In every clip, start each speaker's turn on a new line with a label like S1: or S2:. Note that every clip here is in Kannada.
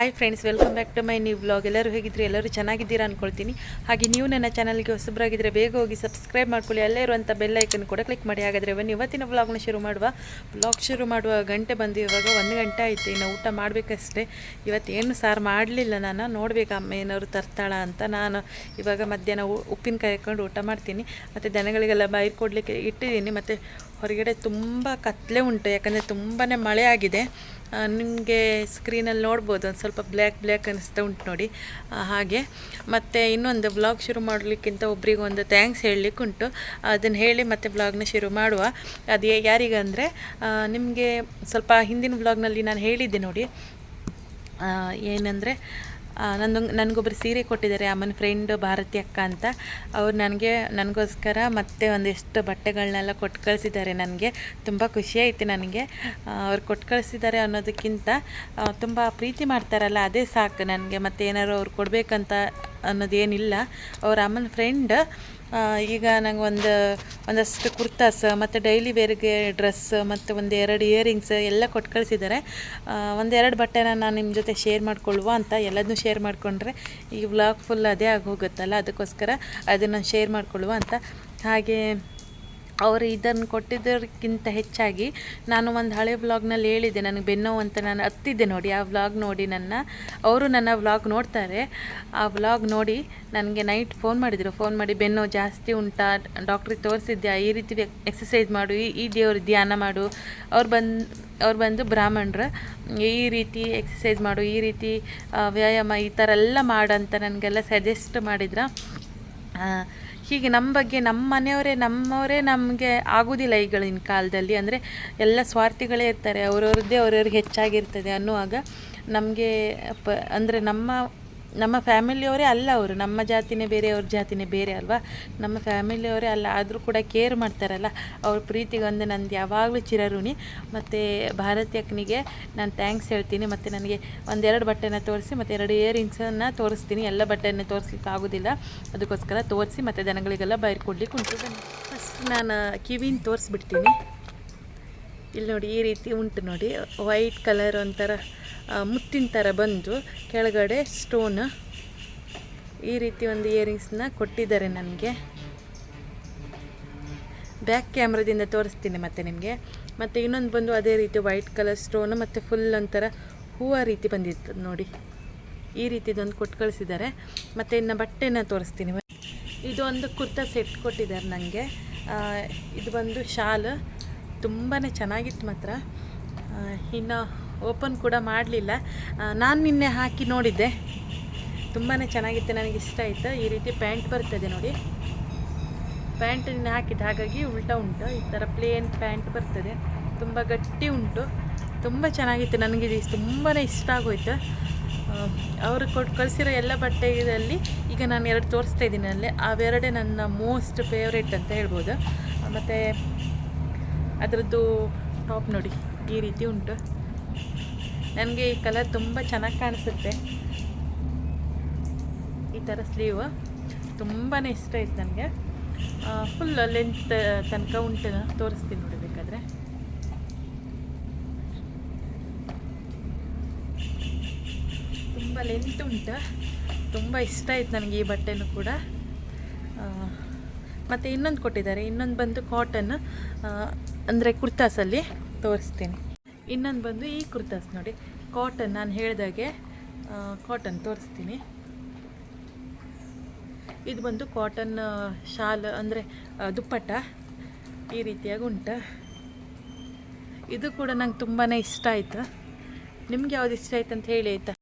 S1: Hi friends welcome back to my new blog ಎಲ್ಲರೂ ಹೇಗಿದ್ರಿ ಎಲ್ಲರೂ ಚೆನ್ನಾಗಿದ್ದೀರಾ ಅಂದ್ಕೊಳ್ತೀನಿ ಹಾಗೆ ನೀವು ನನ್ನ ಚಾನಲ್ಗೆ ಹೊಸಬರಾಗಿದ್ದರೆ ಬೇಗ ಹೋಗಿ ಸಬ್ಸ್ಕ್ರೈಬ್ ಮಾಡ್ಕೊಳ್ಳಿ. ಅಲ್ಲೇ ಇರುವಂಥ ಬೆಲ್ ಐಕನ್ ಕೂಡ ಕ್ಲಿಕ್ ಮಾಡಿ. ಹಾಗಾದರೆ ಬನ್ನಿ, ಇವತ್ತಿನ ಬ್ಲಾಗ್ನ ಶುರು ಮಾಡುವ. ಬ್ಲಾಗ್ ಶುರು ಮಾಡುವ ಗಂಟೆ ಬಂದು ಇವಾಗ ಒಂದು ಗಂಟೆ ಆಯಿತು. ಇನ್ನು ಊಟ ಮಾಡಬೇಕಷ್ಟೇ. ಇವತ್ತೇನು ಸಾರು ಮಾಡಲಿಲ್ಲ ನಾನು. ನೋಡಬೇಕು ಅಮ್ಮ ಏನಾದ್ರು ತರ್ತಾಳ ಅಂತ ನಾನು ಇವಾಗ ಮಧ್ಯಾಹ್ನ ಉಪ್ಪಿನಕಾಯಿ ಹಾಕೊಂಡು ಊಟ ಮಾಡ್ತೀನಿ. ಮತ್ತು ದನಗಳಿಗೆಲ್ಲ ಬಾಯಿ ಕೊಡಲಿಕ್ಕೆ ಇಟ್ಟಿದ್ದೀನಿ. ಮತ್ತು ಹೊರಗಡೆ ತುಂಬ ಕತ್ತಲೆ ಉಂಟು, ಯಾಕಂದರೆ ತುಂಬಾ ಮಳೆ ಆಗಿದೆ. ನಿಮಗೆ ಸ್ಕ್ರೀನಲ್ಲಿ ನೋಡ್ಬೋದು, ಒಂದು ಸ್ವಲ್ಪ ಬ್ಲ್ಯಾಕ್ ಬ್ಲ್ಯಾಕ್ ಅನಿಸ್ತಾ ಉಂಟು ನೋಡಿ. ಹಾಗೆ. ಮತ್ತು ಇನ್ನೊಂದು ಬ್ಲಾಗ್ ಶುರು ಮಾಡಲಿಕ್ಕಿಂತ ಒಬ್ರಿಗೆ ಒಂದು ಥ್ಯಾಂಕ್ಸ್ ಹೇಳಲಿಕ್ಕೆ ಉಂಟು. ಅದನ್ನು ಹೇಳಿ ಮತ್ತೆ ಬ್ಲಾಗ್ನ ಶುರು ಮಾಡುವ. ಅದು ಯಾರಿಗಂದರೆ ನಿಮಗೆ ಸ್ವಲ್ಪ ಹಿಂದಿನ ಬ್ಲಾಗ್ನಲ್ಲಿ ನಾನು ಹೇಳಿದ್ದೆ ನೋಡಿ. ಏನಂದರೆ ನಂದೊಂದು ನನಗೊಬ್ಬರು ಸೀರೆ ಕೊಟ್ಟಿದ್ದಾರೆ ಅಮ್ಮನ ಫ್ರೆಂಡ್ ಭಾರತಿ ಅಕ್ಕ ಅಂತ. ಅವ್ರು ನನಗೆ ನನಗೋಸ್ಕರ ಮತ್ತೆ ಒಂದಿಷ್ಟು ಬಟ್ಟೆಗಳನ್ನೆಲ್ಲ ಕೊಟ್ಟು ಕಳಿಸಿದ್ದಾರೆ ನನಗೆ. ತುಂಬ ಖುಷಿ ಆಯಿತು ನನಗೆ. ಅವ್ರು ಕೊಟ್ಟು ಕಳಿಸಿದ್ದಾರೆ ಅನ್ನೋದಕ್ಕಿಂತ ತುಂಬ ಪ್ರೀತಿ ಮಾಡ್ತಾರಲ್ಲ, ಅದೇ ಸಾಕು ನನಗೆ. ಮತ್ತೆ ಏನಾದ್ರು ಅವ್ರು ಕೊಡಬೇಕಂತ ಅನ್ನೋದೇನಿಲ್ಲ. ಅವ್ರ ಅಮ್ಮನ ಫ್ರೆಂಡ್ ಈಗ ನಂಗೆ ಒಂದು, ಒಂದಷ್ಟು ಕುರ್ತಾಸ್ ಮತ್ತು ಡೈಲಿ ವೇರ್ಗೆ ಡ್ರೆಸ್ ಮತ್ತು ಒಂದು ಎರಡು ಇಯರಿಂಗ್ಸ್ ಎಲ್ಲ ಕೊಟ್ಟು ಕಳಿಸಿದ್ದಾರೆ ಒಂದೆರಡು ಬಟ್ಟೆನ ನಾನು ನಿಮ್ಮ ಜೊತೆ ಶೇರ್ ಮಾಡ್ಕೊಳ್ಳುವ ಅಂತ ಎಲ್ಲದನ್ನೂ ಶೇರ್ ಮಾಡಿಕೊಂಡ್ರೆ ಈ ವ್ಲಾಗ್ ಫುಲ್ ಅದೇ ಆಗೋಗುತ್ತಲ್ಲ ಅದಕ್ಕೋಸ್ಕರ ಅದನ್ನು ಶೇರ್ ಮಾಡಿಕೊಳ್ಳುವ ಅಂತ. ಹಾಗೆ ಅವರು ಇದನ್ನು ಕೊಟ್ಟಿದ್ದಕ್ಕಿಂತ ಹೆಚ್ಚಾಗಿ ನಾನು ಒಂದು ಹಳೆ ವ್ಲಾಗ್ನಲ್ಲಿ ಹೇಳಿದ್ದೆ, ನನಗೆ ಬೆನ್ನೋವು ಅಂತ ನಾನು ಹತ್ತಿದ್ದೆ ನೋಡಿ, ಆ ವ್ಲಾಗ್ ನೋಡಿ ನನ್ನ, ಅವರು ನನ್ನ ವ್ಲಾಗ್ ನೋಡ್ತಾರೆ. ಆ ವ್ಲಾಗ್ ನೋಡಿ ನನಗೆ ನೈಟ್ ಫೋನ್ ಮಾಡಿದರು. ಫೋನ್ ಮಾಡಿ, ಬೆನ್ನೋ, ಜಾಸ್ತಿ ಉಂಟಾ ಡಾಕ್ಟ್ರಿಗೆ ತೋರಿಸಿದ್ದೆ ಈ ರೀತಿ ಎಕ್ಸಸೈಸ್ ಮಾಡು, ಈ ದೇವ್ರ ಧ್ಯಾನ ಮಾಡು. ಅವ್ರು ಬಂದು ಅವ್ರು ಬಂದು ಬ್ರಾಹ್ಮಣರು, ಈ ರೀತಿ ಎಕ್ಸಸೈಸ್ ಮಾಡು, ಈ ರೀತಿ ವ್ಯಾಯಾಮ ಈ ಥರ ಎಲ್ಲ ಮಾಡಂತ ನನಗೆಲ್ಲ ಸಜೆಸ್ಟ್ ಮಾಡಿದ್ರ. ಹೀಗೆ ನಮ್ಮ ಬಗ್ಗೆ ನಮ್ಮ ಮನೆಯವರೇ, ನಮ್ಮವರೇ ನಮಗೆ ಆಗೋದಿಲ್ಲ ಈಗಳಿನ ಕಾಲದಲ್ಲಿ. ಅಂದರೆ ಎಲ್ಲ ಸ್ವಾರ್ಥಿಗಳೇ ಇರ್ತಾರೆ. ಅವ್ರವ್ರದ್ದೇ ಅವ್ರವ್ರಿಗೆ ಹೆಚ್ಚಾಗಿರ್ತದೆ ಅನ್ನುವಾಗ ನಮಗೆ ಪ, ಅಂದರೆ ನಮ್ಮ ನಮ್ಮ ಫ್ಯಾಮಿಲಿಯವರೇ ಅಲ್ಲ ಅವರು. ನಮ್ಮ ಜಾತಿನೇ ಬೇರೆ, ಅವ್ರ ಜಾತಿನೇ ಬೇರೆ ಅಲ್ವಾ? ನಮ್ಮ ಫ್ಯಾಮಿಲಿಯವರೇ ಅಲ್ಲ. ಆದರೂ ಕೂಡ ಕೇರ್ ಮಾಡ್ತಾರಲ್ಲ. ಅವ್ರ ಪ್ರೀತಿಗೊಂದು ನಂದು ಯಾವಾಗಲೂ ಚಿರಋಣಿ. ಮತ್ತು ಭಾರತಿ ಅಕ್ಕನಿಗೆ ನಾನು ಥ್ಯಾಂಕ್ಸ್ ಹೇಳ್ತೀನಿ. ಮತ್ತು ನನಗೆ ಒಂದೆರಡು ಬಟ್ಟೆನ ತೋರಿಸಿ, ಮತ್ತು ಎರಡು ಇಯರಿಂಗ್ಸನ್ನು ತೋರಿಸ್ತೀನಿ. ಎಲ್ಲ ಬಟ್ಟೆಯನ್ನು ತೋರಿಸ್ಲಿಕ್ಕೆ ಆಗೋದಿಲ್ಲ. ಅದಕ್ಕೋಸ್ಕರ ತೋರಿಸಿ, ಮತ್ತು ದನಗಳಿಗೆಲ್ಲ ಬೈರ್ ಉಂಟು. ಫಸ್ಟ್ ನಾನು ಕಿವಿನ ತೋರಿಸ್ಬಿಡ್ತೀನಿ. ಇಲ್ಲಿ ನೋಡಿ ಈ ರೀತಿ ಉಂಟು ನೋಡಿ. ವೈಟ್ ಕಲರ್ ಒಂಥರ ಮುತ್ತಿನ ಥರ ಬಂದು ಕೆಳಗಡೆ ಸ್ಟೋನ್ ಈ ರೀತಿ ಒಂದು ಇಯರಿಂಗ್ಸ್ನ ಕೊಟ್ಟಿದ್ದಾರೆ ನನಗೆ. ಬ್ಯಾಕ್ ಕ್ಯಾಮ್ರಾದಿಂದ ತೋರಿಸ್ತೀನಿ ಮತ್ತೆ ನಿಮಗೆ. ಮತ್ತು ಇನ್ನೊಂದು ಬಂದು ಅದೇ ರೀತಿ ವೈಟ್ ಕಲರ್ ಸ್ಟೋನು ಮತ್ತು ಫುಲ್ ಒಂಥರ ಹೂವು ರೀತಿ ಬಂದಿತ್ತು ನೋಡಿ. ಈ ರೀತಿದೊಂದು ಕೊಟ್ಟು ಕಳಿಸಿದ್ದಾರೆ. ಮತ್ತು ಇನ್ನು ಬಟ್ಟೆನ ತೋರಿಸ್ತೀನಿ. ಇದೊಂದು ಕುರ್ತಾ ಸೆಟ್ ಕೊಟ್ಟಿದ್ದಾರೆ ನನಗೆ ಇದು ಬಂದು ಶಾಲ್ ತುಂಬಾ ಚೆನ್ನಾಗಿತ್ತು ಮಾತ್ರ. ಇನ್ನು ಓಪನ್ ಕೂಡ ಮಾಡಲಿಲ್ಲ. ನಾನು ನಿನ್ನೆ ಹಾಕಿ ನೋಡಿದ್ದೆ. ತುಂಬಾ ಚೆನ್ನಾಗಿತ್ತು, ನನಗೆ ಇಷ್ಟ ಆಯಿತು. ಈ ರೀತಿ ಪ್ಯಾಂಟ್ ಬರ್ತದೆ ನೋಡಿ. ಪ್ಯಾಂಟ್ ನಿನ್ನೆ ಹಾಕಿದ್ದು, ಹಾಗಾಗಿ ಉಲ್ಟಾ ಉಂಟು. ಈ ಥರ ಪ್ಲೇನ್ ಪ್ಯಾಂಟ್ ಬರ್ತದೆ. ತುಂಬ ಗಟ್ಟಿ ಉಂಟು. ತುಂಬ ಚೆನ್ನಾಗಿತ್ತು, ನನಗೆ ಇದು ತುಂಬಾ ಇಷ್ಟ ಆಗೋಯ್ತು. ಅವರು ಕೊಟ್ಟು ಕಳಿಸಿರೋ ಎಲ್ಲ ಬಟ್ಟೆಗಳಲ್ಲಿ ಈಗ ನಾನು ಎರಡು ತೋರಿಸ್ತಾ ಇದ್ದೀನಿ. ಅಲ್ಲೇ, ಅವೆರಡೇ ನನ್ನ ಮೋಸ್ಟ್ ಫೇವ್ರೇಟ್ ಅಂತ ಹೇಳ್ಬೋದು. ಮತ್ತು ಅದರದ್ದು ಟಾಪ್ ನೋಡಿ, ಈ ರೀತಿ ಉಂಟು. ನನಗೆ ಈ ಕಲರ್ ತುಂಬ ಚೆನ್ನಾಗಿ ಕಾಣಿಸುತ್ತೆ. ಈ ಥರ ಸ್ಲೀವ್ ತುಂಬಾ ಇಷ್ಟ ಆಯ್ತು ನನಗೆ. ಫುಲ್ ಲೆಂತ್ ತನಕ ಉಂಟು ತೋರಿಸ್ತೀನಿ ನೋಡಿ ಬೇಕಾದರೆ. ತುಂಬ ಲೆಂತ್ ಉಂಟು. ತುಂಬ ಇಷ್ಟ ಆಯ್ತು ನನಗೆ ಈ ಬಟ್ಟೆನೂ ಕೂಡ. ಮತ್ತು ಇನ್ನೊಂದು ಕೊಟ್ಟಿದ್ದಾರೆ. ಇನ್ನೊಂದು ಬಂದು ಕಾಟನ್ ಅಂದರೆ ಕುರ್ತಾಸಲ್ಲಿ ತೋರಿಸ್ತೀನಿ. ಇನ್ನೊಂದು ಬಂದು ಈ ಕುರ್ತಾಸ್ ನೋಡಿ. ಕಾಟನ್ ನಾನು ಹೇಳಿದಾಗೆ ಕಾಟನ್ ತೋರಿಸ್ತೀನಿ. ಇದು ಬಂದು ಕಾಟನ್ ಶಾಲ್, ಅಂದರೆ ದುಪ್ಪಟ್ಟ. ಈ ರೀತಿಯಾಗಿ ಉಂಟು. ಇದು ಕೂಡ ನಂಗೆ ತುಂಬಾ ಇಷ್ಟ ಆಯಿತು. ನಿಮ್ಗೆ ಯಾವ್ದು ಇಷ್ಟ ಆಯ್ತು ಅಂತ ಹೇಳಿ ಆಯ್ತಾ?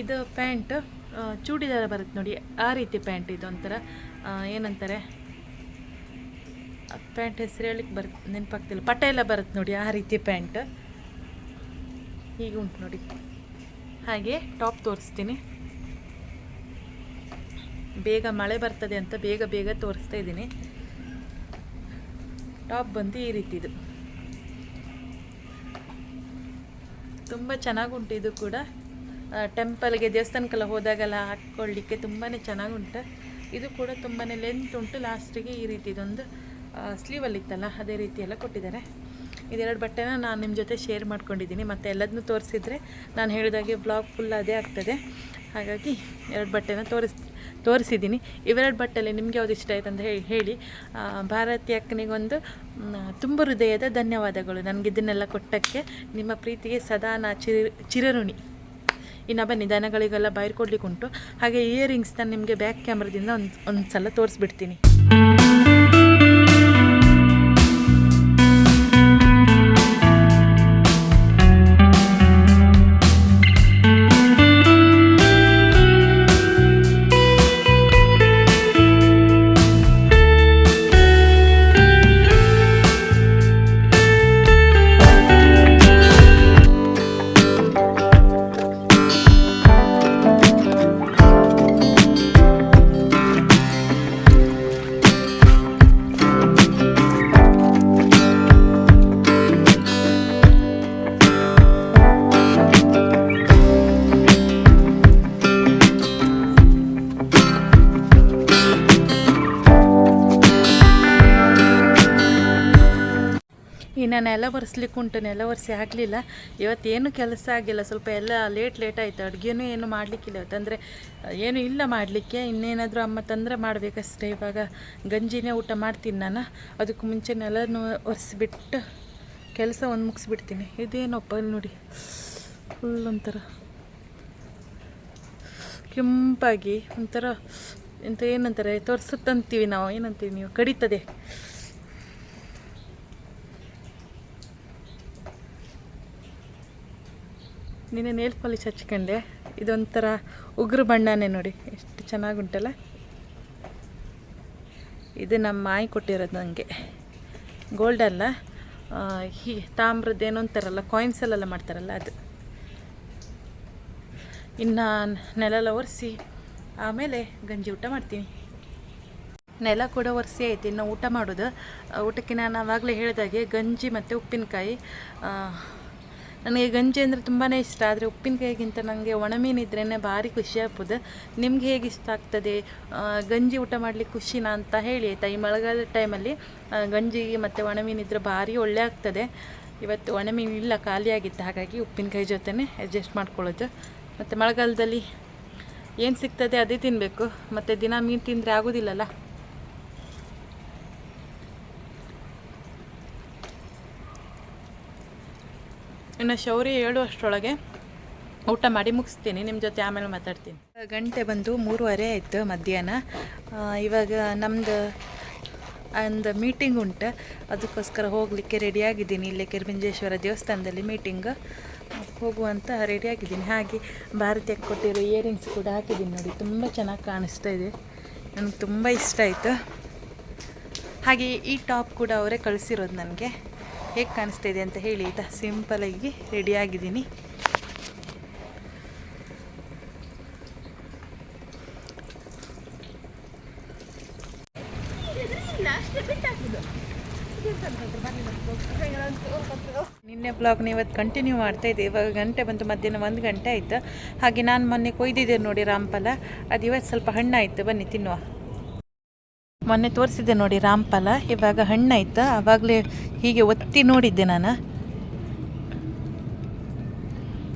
S1: ಇದು ಪ್ಯಾಂಟ್. ಚೂಡಿದಾರ ಬರುತ್ತೆ ನೋಡಿ, ಆ ರೀತಿ ಪ್ಯಾಂಟ್ ಇದು ಒಂಥರ. ಏನಂತಾರೆ? ಪ್ಯಾಂಟ್ ಹೆಸರು ಹೇಳಿಕ್ಕೆ ಬರ್, ನೆನಪಾಗ್ತಿಲ್ಲ. ಪಟ ಎಲ್ಲ ಬರುತ್ತೆ ನೋಡಿ, ಆ ರೀತಿ ಪ್ಯಾಂಟ್. ಹೀಗೆ ಉಂಟು ನೋಡಿ. ಹಾಗೆ ಟಾಪ್ ತೋರಿಸ್ತೀನಿ. ಬೇಗ ಮಳೆ ಬರ್ತದೆ ಅಂತ ಬೇಗ ಬೇಗ ತೋರಿಸ್ತಾ ಇದ್ದೀನಿ. ಟಾಪ್ ಬಂದು ಈ ರೀತಿದು ತುಂಬ ಚೆನ್ನಾಗುಂಟು ಇದು ಕೂಡ. ಟೆಂಪಲ್ಗೆ ದೇವಸ್ಥಾನಕ್ಕೆಲ್ಲ ಹೋದಾಗೆಲ್ಲ ಹಾಕ್ಕೊಳ್ಳಿಕ್ಕೆ ತುಂಬಾ ಚೆನ್ನಾಗುಂಟು. ಇದು ಕೂಡ ತುಂಬಾ ಲೆಂತ್ ಉಂಟು ಲಾಸ್ಟಿಗೆ ಈ ರೀತಿದೊಂದು ಸ್ಲೀವಲ್ಲಿ ಇತ್ತಲ್ಲ, ಅದೇ ರೀತಿಯೆಲ್ಲ ಕೊಟ್ಟಿದ್ದಾರೆ. ಇದೆರಡು ಬಟ್ಟೆನ ನಾನು ನಿಮ್ಮ ಜೊತೆ ಶೇರ್ ಮಾಡ್ಕೊಂಡಿದ್ದೀನಿ. ಮತ್ತು ಎಲ್ಲದನ್ನೂ ತೋರಿಸಿದ್ರೆ ನಾನು ಹೇಳಿದಾಗೆ ಬ್ಲಾಗ್ ಫುಲ್ ಅದೇ ಆಗ್ತದೆ. ಹಾಗಾಗಿ ಎರಡು ಬಟ್ಟೆನ ತೋರಿಸ್, ತೋರಿಸಿದ್ದೀನಿ. ಇವೆರಡು ಬಟ್ಟೆಯಲ್ಲಿ ನಿಮಗೆ ಯಾವುದು ಇಷ್ಟ ಆಯ್ತು ಅಂತ ಹೇಳಿ. ಹೇಳಿ ಭಾರತಿ ಅಕ್ಕನಿಗೊಂದು ತುಂಬ ಹೃದಯದ ಧನ್ಯವಾದಗಳು. ನನಗೆ ಇದನ್ನೆಲ್ಲ ಕೊಟ್ಟಕ್ಕೆ ನಿಮ್ಮ ಪ್ರೀತಿಗೆ ಸದಾ ನಾ ಚಿರ, ಚಿರಋಣಿ. ಇನ್ನು ಬನ್ನಿ ದನಗಳಿಗೆಲ್ಲ ಕೊಡ್ಲಿಕ್ಕೆ ಉಂಟು ಹಾಗೆ ಇಯರಿಂಗ್ಸ್ ನಾನು ನಿಮಗೆ ಬ್ಯಾಕ್ ಕ್ಯಾಮ್ರದಿಂದ ಒಂದು ಒಂದು ಸಲ ತೋರಿಸ್ಬಿಡ್ತೀನಿ. ಇನ್ನು ನೆಲ ಒರೆಸ್ಲಿಕ್ಕೆ ಉಂಟು, ನೆಲ ಒರೆಸಿ ಆಗಲಿಲ್ಲ ಇವತ್ತೇನು ಕೆಲಸ ಆಗಿಲ್ಲ, ಸ್ವಲ್ಪ ಎಲ್ಲ ಲೇಟ್ ಲೇಟ್ ಆಯಿತು. ಅಡುಗೆನೂ ಏನು ಮಾಡಲಿಕ್ಕಿಲ್ಲ ಇವತ್ತು. ಅಂದರೆ, ಏನು ಇಲ್ಲ ಮಾಡಲಿಕ್ಕೆ. ಇನ್ನೇನಾದರೂ ಅಮ್ಮ ತಂದರೆ ಮಾಡಬೇಕಷ್ಟೇ. ಇವಾಗ ಗಂಜಿನೇ ಊಟ ಮಾಡ್ತೀನಿ ನಾನು. ಅದಕ್ಕೆ ಮುಂಚೆ ನೆಲನೂ ಒರೆಸಿಬಿಟ್ಟು ಕೆಲಸ ಒಂದು ಮುಗಿಸ್ಬಿಡ್ತೀನಿ. ಇದೇನಪ್ಪ, ಇಲ್ಲಿ ನೋಡಿ. ಫುಲ್ ಒಂಥರ ಕೆಂಪಾಗಿ ಒಂಥರ, ಎಂತ ಏನಂತಾರೆ, ತೋರಿಸುತ್ತಂತೀವಿ ನಾವು. ಏನಂತೀವಿ ನೀವು? ಕಡಿತದೆ. ನಿನ್ನೆ ನೇಲ್ ಪಾಲಿಶ್ ಹಚ್ಕೊಂಡೆ. ಇದೊಂಥರ ಉಗುರು ಬಣ್ಣನೇ ನೋಡಿ. ಎಷ್ಟು ಚೆನ್ನಾಗುಂಟಲ್ಲ ಇದು ನಮ್ಮ ಮಾಯಿ ಕೊಟ್ಟಿರೋದು ನನಗೆ ಗೋಲ್ಡ್ ಅಲ್ಲ. ಹೀ, ತಾಮ್ರದ್ದು ಏನೋ ಅಂತಾರಲ್ಲ ಕಾಯಿನ್ಸಲ್ಲೆಲ್ಲ ಮಾಡ್ತಾರಲ್ಲ ಅದು. ಇನ್ನು ನೆಲೆಲ್ಲ ಒರೆಸಿ, ಆಮೇಲೆ ಗಂಜಿ ಊಟ ಮಾಡ್ತೀನಿ. ನೆಲ ಕೂಡ ಒರೆಸಿ ಆಯ್ತು, ಇನ್ನು ಊಟ ಮಾಡೋದು. ಊಟಕ್ಕೆ ನಾನು ಆವಾಗಲೇ ಹೇಳಿದಾಗೆ ಗಂಜಿ ಮತ್ತು ಉಪ್ಪಿನಕಾಯಿ ನನಗೆ ಗಂಜಿ ಅಂದರೆ ತುಂಬಾ ಇಷ್ಟ, ಆದರೆ ಉಪ್ಪಿನಕಾಯಿಗಿಂತ ನನಗೆ ಒಣಮೀನಿದ್ರೇ ಭಾರಿ ಖುಷಿ ಆಗ್ಬೋದು ನಿಮ್ಗೆ ಹೇಗೆ ಇಷ್ಟ ಆಗ್ತದೆ? ಗಂಜಿ ಊಟ ಮಾಡಲಿಕ್ಕೆ ಖುಷಿನಾ ಅಂತ ಹೇಳಿ ಆಯ್ತಾ? ಈ ಮಳೆಗಾಲದ ಟೈಮಲ್ಲಿ ಗಂಜಿ ಮತ್ತು ಒಣಮೀನಿದ್ರೆ ಭಾರಿ ಒಳ್ಳೆ ಆಗ್ತದೆ. ಇವತ್ತು ಒಣಮೀನು ಇಲ್ಲ ಖಾಲಿಯಾಗಿತ್ತು ಹಾಗಾಗಿ ಉಪ್ಪಿನಕಾಯಿ ಜೊತೆನೇ ಅಡ್ಜಸ್ಟ್ ಮಾಡ್ಕೊಳ್ಳೋದು. ಮತ್ತು ಮಳೆಗಾಲದಲ್ಲಿ ಏನು ಸಿಗ್ತದೆ ಅದೇ ತಿನ್ನಬೇಕು ಮತ್ತು ದಿನ ಮೀನು ತಿಂದರೆ ಆಗೋದಿಲ್ಲಲ್ಲ? ಇನ್ನು ಶೌರಿ ಹೇಳುವಷ್ಟರೊಳಗೆ ಊಟ ಮಾಡಿ ಮುಗಿಸ್ತೀನಿ. ನಿಮ್ಮ ಜೊತೆ ಆಮೇಲೆ ಮಾತಾಡ್ತೀನಿ. ಗಂಟೆ ಬಂದು ಮೂರುವರೆ ಆಯಿತು ಮಧ್ಯಾಹ್ನ. ಇವಾಗ ನಮ್ಮದು ಒಂದು ಮೀಟಿಂಗ್ ಉಂಟು. ಅದಕ್ಕೋಸ್ಕರ ಹೋಗಲಿಕ್ಕೆ ರೆಡಿಯಾಗಿದ್ದೀನಿ ಇಲ್ಲೇ ಕಿರ್ಬಿಂಜೇಶ್ವರ ದೇವಸ್ಥಾನದಲ್ಲಿ ಮೀಟಿಂಗ್ ಹೋಗುವಂತ ರೆಡಿಯಾಗಿದ್ದೀನಿ ಹಾಗೆ ಭಾರತಕ್ಕೆ ಕೊಟ್ಟಿರೋ ಇಯರಿಂಗ್ಸ್ ಕೂಡ ಹಾಕಿದ್ದೀನಿ ನೋಡಿ. ತುಂಬ ಚೆನ್ನಾಗಿ ಕಾಣಿಸ್ತಾ ಇದೆ. ನನಗೆ ತುಂಬ ಇಷ್ಟ ಆಯಿತು. ಹಾಗೆ ಈ ಟಾಪ್ ಕೂಡ ಅವರೇ ಕಳಿಸಿರೋದು ನನಗೆ. ಹೇಗೆ ಕಾಣಿಸ್ತಾ ಇದೆ ಅಂತ ಹೇಳಿ ಆಯಿತಾ ಸಿಂಪಲಾಗಿ ರೆಡಿಯಾಗಿದ್ದೀನಿ ನಿನ್ನೆ ಬ್ಲಾಗ್ನ ಇವತ್ತು ಕಂಟಿನ್ಯೂ ಮಾಡ್ತಾ ಇದ್ದೆ. ಇವಾಗ ಗಂಟೆ ಬಂತು, ಮಧ್ಯಾಹ್ನ ಒಂದು ಗಂಟೆ ಆಯಿತು. ಹಾಗೆ ನಾನು ಮೊನ್ನೆ ಕೊಯ್ದಿದ್ದೆ ನೋಡಿ ರಾಮ್ಫಲ. ಅದು ಇವತ್ತು ಸ್ವಲ್ಪ ಹಣ್ಣಾಯಿತು. ಬನ್ನಿ, ತಿನ್ನುವ. ಮೊನ್ನೆ ತೋರಿಸಿದ್ದೆ ನೋಡಿ ರಾಮ್ಫಲ ಇವಾಗ ಹಣ್ಣಾಯ್ತಾ ಆವಾಗಲೇ ಹೀಗೆ ಒತ್ತಿ ನೋಡಿದ್ದೆ ನಾನು.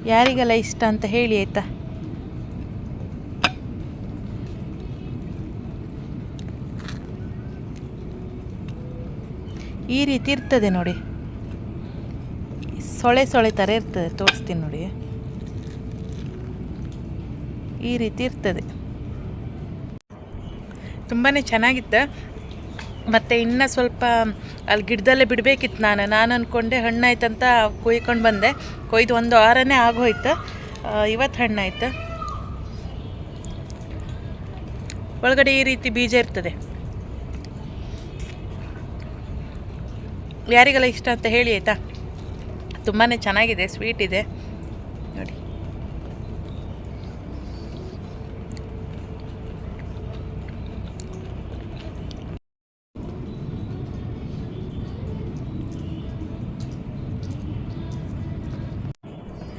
S1: ಯಾರಿಗೆಲ್ಲ ಇಷ್ಟ ಅಂತ ಹೇಳಿ ಆಯ್ತಾ? ಈ ರೀತಿ ಇರ್ತದೆ ನೋಡಿ. ಸೊಳೆ ಸೊಳೆ ಥರ ಇರ್ತದೆ. ತೋರಿಸ್ತೀನಿ ನೋಡಿ. ಈ ರೀತಿ ಇರ್ತದೆ. ತುಂಬಾ ಚೆನ್ನಾಗಿತ್ತು ಮತ್ತು ಇನ್ನೂ ಸ್ವಲ್ಪ ಅಲ್ಲಿ ಗಿಡದಲ್ಲೇ ಬಿಡಬೇಕಿತ್ತು ನಾನು. ನಾನು ಅಂದ್ಕೊಂಡೆ ಹಣ್ಣಾಯ್ತಂತ ಕೊಯ್ಕೊಂಡು ಬಂದೆ. ಕೊಯ್ದು ಒಂದು ವಾರನೇ ಆಗೋಯ್ತು. ಇವತ್ತು ಹಣ್ಣಾಯ್ತು. ಒಳಗಡೆ ಈ ರೀತಿ ಬೀಜ ಇರ್ತದೆ. ಯಾರಿಗೆಲ್ಲ ಇಷ್ಟ ಅಂತ ಹೇಳಿ ಆಯಿತಾ? ತುಂಬಾ ಚೆನ್ನಾಗಿದೆ ಸ್ವೀಟ್ ಇದೆ.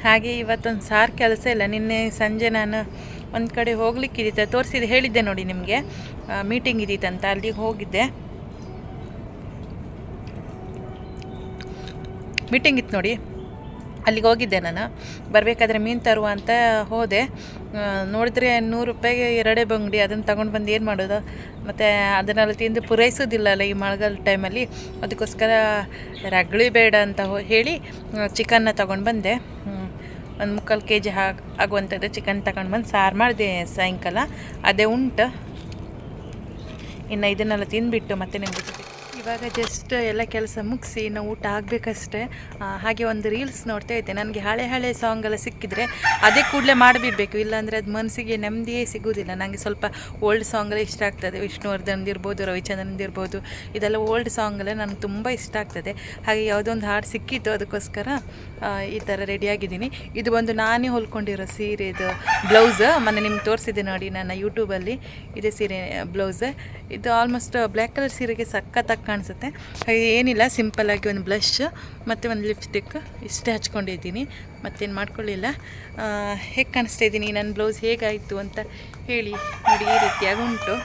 S1: ಹಾಗೆ ಇವತ್ತೊಂದು ಸಾರು ಕೆಲಸ ಇಲ್ಲ. ನಿನ್ನೆ ಸಂಜೆ ನಾನು ಒಂದು ಕಡೆ ಹೋಗ್ಲಿಕ್ಕಿದ್ದೆ ತೋರಿಸಿದ್ದು ಹೇಳಿದ್ದೆ ನೋಡಿ ನಿಮಗೆ. ಮೀಟಿಂಗ್ ಇದ್ದಿತ್ತಂತ ಅಲ್ಲಿಗೆ ಹೋಗಿದ್ದೆ. ಮೀಟಿಂಗ್ ಇತ್ತು ನೋಡಿ. ಅಲ್ಲಿಗೆ ಹೋಗಿದ್ದೆ ನಾನು. ಬರಬೇಕಾದ್ರೆ ಮೀನು ತರುವ ಅಂತ ಹೋದೆ. ನೋಡಿದ್ರೆ ನೂರು ರೂಪಾಯಿಗೆ ಎರಡೇ ಬಂಗಡಿ. ಅದನ್ನು ತಗೊಂಡು ಬಂದು ಏನು ಮಾಡೋದು? ಮತ್ತು ಅದನ್ನೆಲ್ಲ ತಿಂದು ಪೂರೈಸೋದಿಲ್ಲಲ್ಲ ಈ ಮಳೆಗಾಲ ಟೈಮಲ್ಲಿ ಅದಕ್ಕೋಸ್ಕರ ರಗಳಿ ಬೇಡ ಅಂತ ಹೇಳಿ ಚಿಕನ್ನ ತಗೊಂಡು ಬಂದೆ. ಒಂದು ಮುಕ್ಕಾಲು ಕೆ ಜಿ ಹಾಗೆ ಆಗುವಂಥದ್ದು ಚಿಕನ್ ತಗೊಂಡು ಬಂದು ಸಾರು ಮಾಡಿದೆ ಸಾಯಂಕಾಲ. ಅದೇ ಉಂಟು. ಇನ್ನು ಇದನ್ನೆಲ್ಲ ತಿಂದುಬಿಟ್ಟು ಮತ್ತೆ ನಿಮಗೆ ಇವಾಗ ಜಸ್ಟ್ ಎಲ್ಲ ಕೆಲಸ ಮುಗಿಸಿ ಇನ್ನು ಊಟ ಆಗಬೇಕಷ್ಟೇ. ಹಾಗೆ ಒಂದು ರೀಲ್ಸ್ ನೋಡ್ತಾ ಇದ್ದೆ. ನನಗೆ ಹಳೆ ಹಳೆ ಸಾಂಗ್ ಎಲ್ಲ ಸಿಕ್ಕಿದ್ರೆ ಅದೇ ಕೂಡಲೇ ಮಾಡಿಬಿಡ್ಬೇಕು. ಇಲ್ಲಾಂದರೆ ಅದು ಮನಸ್ಸಿಗೆ ನೆಮ್ಮದಿಯೇ ಸಿಗೋದಿಲ್ಲ. ನನಗೆ ಸ್ವಲ್ಪ ಓಲ್ಡ್ ಸಾಂಗ್ ಎಲ್ಲ ಇಷ್ಟ ಆಗ್ತದೆ. ವಿಷ್ಣುವರ್ಧನ್ದು ಇರ್ಬೋದು, ರವಿಚಂದ್ರನ್ದು ಇರ್ಬೋದು. ಇದೆಲ್ಲ ಓಲ್ಡ್ ಸಾಂಗ್ ಎಲ್ಲ ನನಗೆ ತುಂಬ ಇಷ್ಟ ಆಗ್ತದೆ. ಹಾಗೆ ಯಾವುದೋ ಒಂದು ಹಾಡು ಸಿಕ್ಕಿತ್ತು ಅದಕ್ಕೋಸ್ಕರ ಈ ಥರ ರೆಡಿಯಾಗಿದ್ದೀನಿ ಇದು ಒಂದು ನಾನೇ ಹೊಲ್ಕೊಂಡಿರೋ ಸೀರೆದು ಬ್ಲೌಸ್ ಮೊನ್ನೆ ನಿಮ್ಗೆ ತೋರಿಸಿದೆ ನೋಡಿ, ನನ್ನ ಯೂಟ್ಯೂಬಲ್ಲಿ ಇದೇ ಸೀರೆ ಬ್ಲೌಸ್ ಇದು ಆಲ್ಮೋಸ್ಟ್ ಬ್ಲ್ಯಾಕ್ ಕಲರ್ ಸೀರೆಗೆ ಸಖತ್ತಾಗಿ ಕಾಣಿಸುತ್ತೆ. ಏನಿಲ್ಲ ಸಿಂಪಲ್ಲಾಗಿ ಒಂದು ಬ್ಲಷ್ ಮತ್ತು ಒಂದು ಲಿಪ್ಸ್ಟಿಕ್ ಇಷ್ಟೇ ಹಚ್ಕೊಂಡಿದ್ದೀನಿ. ಮತ್ತೇನು ಮಾಡ್ಕೊಳ್ಳಿಲ್ಲ. ಹೇಗೆ ಕಾಣಿಸ್ತಾ ಇದ್ದೀನಿ ನನ್ನ ಬ್ಲೌಸ್ ಹೇಗಾಯಿತು ಅಂತ ಹೇಳಿ ನೋಡಿ, ಈ ರೀತಿಯಾಗಿ ಉಂಟು.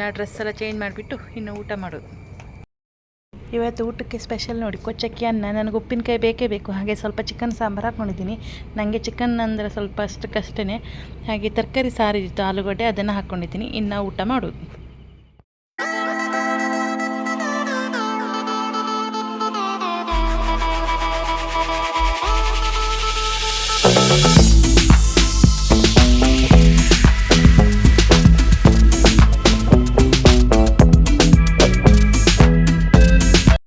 S1: ನಾ ಡ್ರೆಸ್ ಎಲ್ಲ ಚೇಂಜ್ ಮಾಡಿಬಿಟ್ಟು ಇನ್ನು ಊಟ ಮಾಡೋದು. ಇವತ್ತು ಊಟಕ್ಕೆ ಸ್ಪೆಷಲ್ ನೋಡಿ, ಕೊಚ್ಚಕ್ಕಿ ಅನ್ನ, ನನಗೆ ಉಪ್ಪಿನಕಾಯಿ ಬೇಕೇ ಬೇಕು. ಹಾಗೆ ಸ್ವಲ್ಪ ಚಿಕನ್ ಸಾಂಬಾರು ಹಾಕ್ಕೊಂಡಿದ್ದೀನಿ ನನಗೆ ಚಿಕನ್ ಅಂದರೆ ಸ್ವಲ್ಪ ಅಷ್ಟಕ್ಕಷ್ಟೇ ಹಾಗೆ ತರಕಾರಿ ಸಾರು ಆಲೂಗಡ್ಡೆ ಅದನ್ನು ಹಾಕ್ಕೊಂಡಿದ್ದೀನಿ ಇನ್ನು ಊಟ ಮಾಡೋದು.